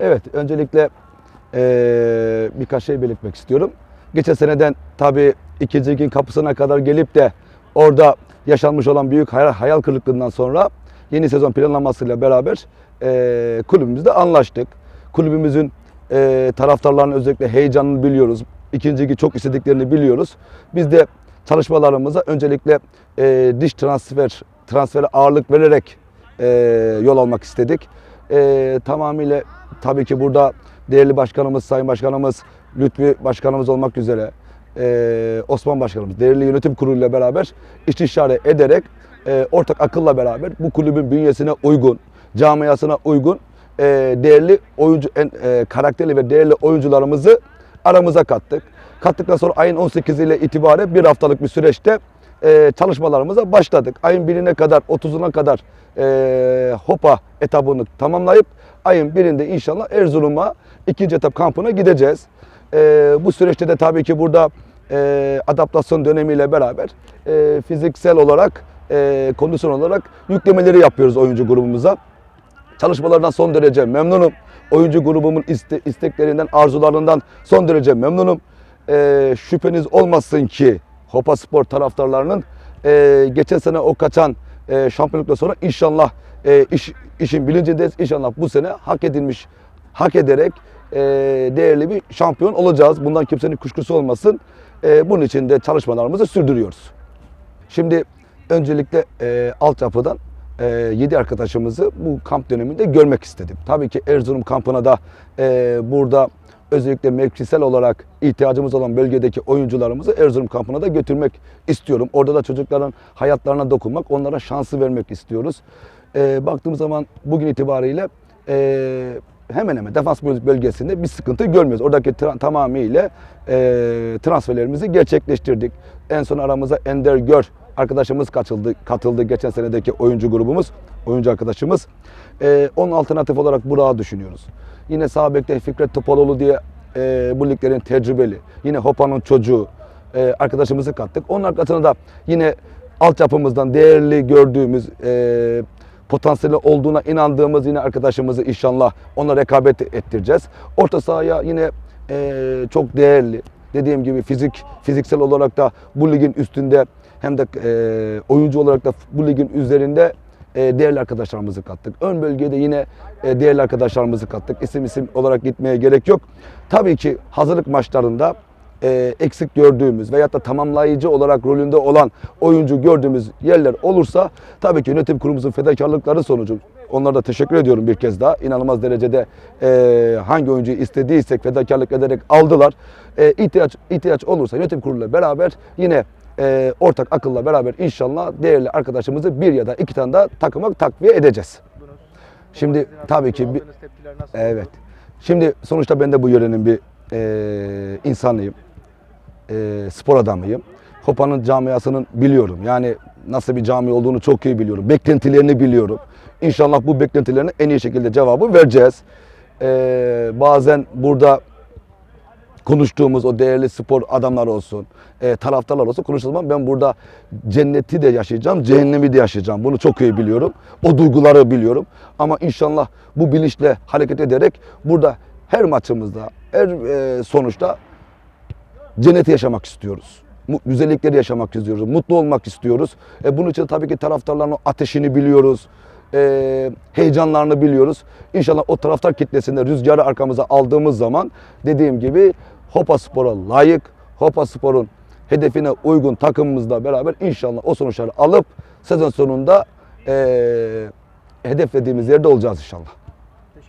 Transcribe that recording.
Evet, öncelikle eee, birkaç şey belirtmek istiyorum. Geçen seneden tabii ikinci ligin kapısına kadar gelip de orada yaşanmış olan büyük hayal, hayal kırıklığından sonra yeni sezon planlamasıyla beraber eee kulübümüzde anlaştık. Kulübümüzün eee taraftarlarının özellikle heyecanını biliyoruz. İkinci ligi çok istediklerini biliyoruz. Biz de çalışmalarımıza öncelikle eee dış transfer transfere ağırlık vererek eee, yol almak istedik. Eee, tamamıyla tabii ki burada değerli başkanımız, sayın başkanımız, Lütfi başkanımız olmak üzere eee, Osman başkanımız, değerli yönetim kuruluyla beraber istişare ederek eee, ortak akılla beraber bu kulübün bünyesine uygun, camiasına uygun eee, değerli oyuncu, eee, karakterli ve değerli oyuncularımızı aramıza kattık. Kattıktan sonra ayın 18 ile itibaren bir haftalık bir süreçte eee, çalışmalarımıza başladık. Ayın 1'ine kadar, 30'una kadar eee, Hopa etabını tamamlayıp ayın 1'inde inşallah Erzurum'a ikinci etap kampına gideceğiz. Eee, bu süreçte de tabii ki burada eee, adaptasyon dönemiyle beraber eee, fiziksel olarak, eee, kondisyon olarak yüklemeleri yapıyoruz oyuncu grubumuza. Çalışmalardan son derece memnunum. Oyuncu grubumun iste- isteklerinden, arzularından son derece memnunum. Ee, şüpheniz olmasın ki Hopa Spor taraftarlarının e, geçen sene o kaçan e, şampiyonluktan sonra inşallah e, iş, işin bilincindeyiz. İnşallah bu sene hak edilmiş, hak ederek e, değerli bir şampiyon olacağız. Bundan kimsenin kuşkusu olmasın. E, bunun için de çalışmalarımızı sürdürüyoruz. Şimdi öncelikle e, altyapıdan e, 7 arkadaşımızı bu kamp döneminde görmek istedim. Tabii ki Erzurum kampına da e, burada özellikle mevkisel olarak ihtiyacımız olan bölgedeki oyuncularımızı Erzurum kampına da götürmek istiyorum. Orada da çocukların hayatlarına dokunmak, onlara şansı vermek istiyoruz. E, baktığımız zaman bugün itibariyle e, hemen hemen defans bölgesinde bir sıkıntı görmüyoruz. Oradaki tra- tamamıyla e, transferlerimizi gerçekleştirdik. En son aramıza Ender Gör arkadaşımız katıldı, katıldı geçen senedeki oyuncu grubumuz, oyuncu arkadaşımız. E, onun alternatif olarak Burak'ı düşünüyoruz. Yine sağ bekte Fikret Topaloğlu diye e, bu liglerin tecrübeli. Yine Hopa'nın çocuğu e, arkadaşımızı kattık. Onun arkasına da yine altyapımızdan değerli gördüğümüz e, potansiyeli olduğuna inandığımız yine arkadaşımızı inşallah ona rekabet ettireceğiz. Orta sahaya yine e, çok değerli. Dediğim gibi fizik fiziksel olarak da bu ligin üstünde hem de e, oyuncu olarak da bu ligin üzerinde e, değerli arkadaşlarımızı kattık. Ön bölgede yine e, değerli arkadaşlarımızı kattık. İsim isim olarak gitmeye gerek yok. Tabii ki hazırlık maçlarında e, eksik gördüğümüz veyahut da tamamlayıcı olarak rolünde olan oyuncu gördüğümüz yerler olursa tabii ki yönetim kurumumuzun fedakarlıkları sonucu onlara da teşekkür ediyorum bir kez daha. İnanılmaz derecede e, hangi oyuncuyu istediysek fedakarlık ederek aldılar. E, ihtiyaç ihtiyaç olursa yönetim kuruluyla beraber yine e, ortak akılla beraber inşallah değerli arkadaşımızı bir ya da iki tane daha takıma takviye edeceğiz. Şimdi tabii ki bir? Evet. Şimdi sonuçta ben de bu yörenin bir e, insanıyım. E, spor adamıyım. Hopa'nın camiasının biliyorum. Yani nasıl bir cami olduğunu çok iyi biliyorum. Beklentilerini biliyorum. İnşallah bu beklentilerine en iyi şekilde cevabı vereceğiz. E, bazen burada konuştuğumuz o değerli spor adamları olsun, e, taraftarlar olsun konuştuğum zaman ben burada cenneti de yaşayacağım, cehennemi de yaşayacağım. Bunu çok iyi biliyorum. O duyguları biliyorum. Ama inşallah bu bilinçle hareket ederek burada her maçımızda, her e, sonuçta cenneti yaşamak istiyoruz. Güzellikleri yaşamak istiyoruz. Mutlu olmak istiyoruz. E, bunun için tabii ki taraftarların ateşini biliyoruz. E, heyecanlarını biliyoruz. İnşallah o taraftar kitlesinde rüzgarı arkamıza aldığımız zaman dediğim gibi Hopa Spor'a layık, Hopa Spor'un hedefine uygun takımımızla beraber inşallah o sonuçları alıp sezon sonunda e, hedeflediğimiz yerde olacağız inşallah.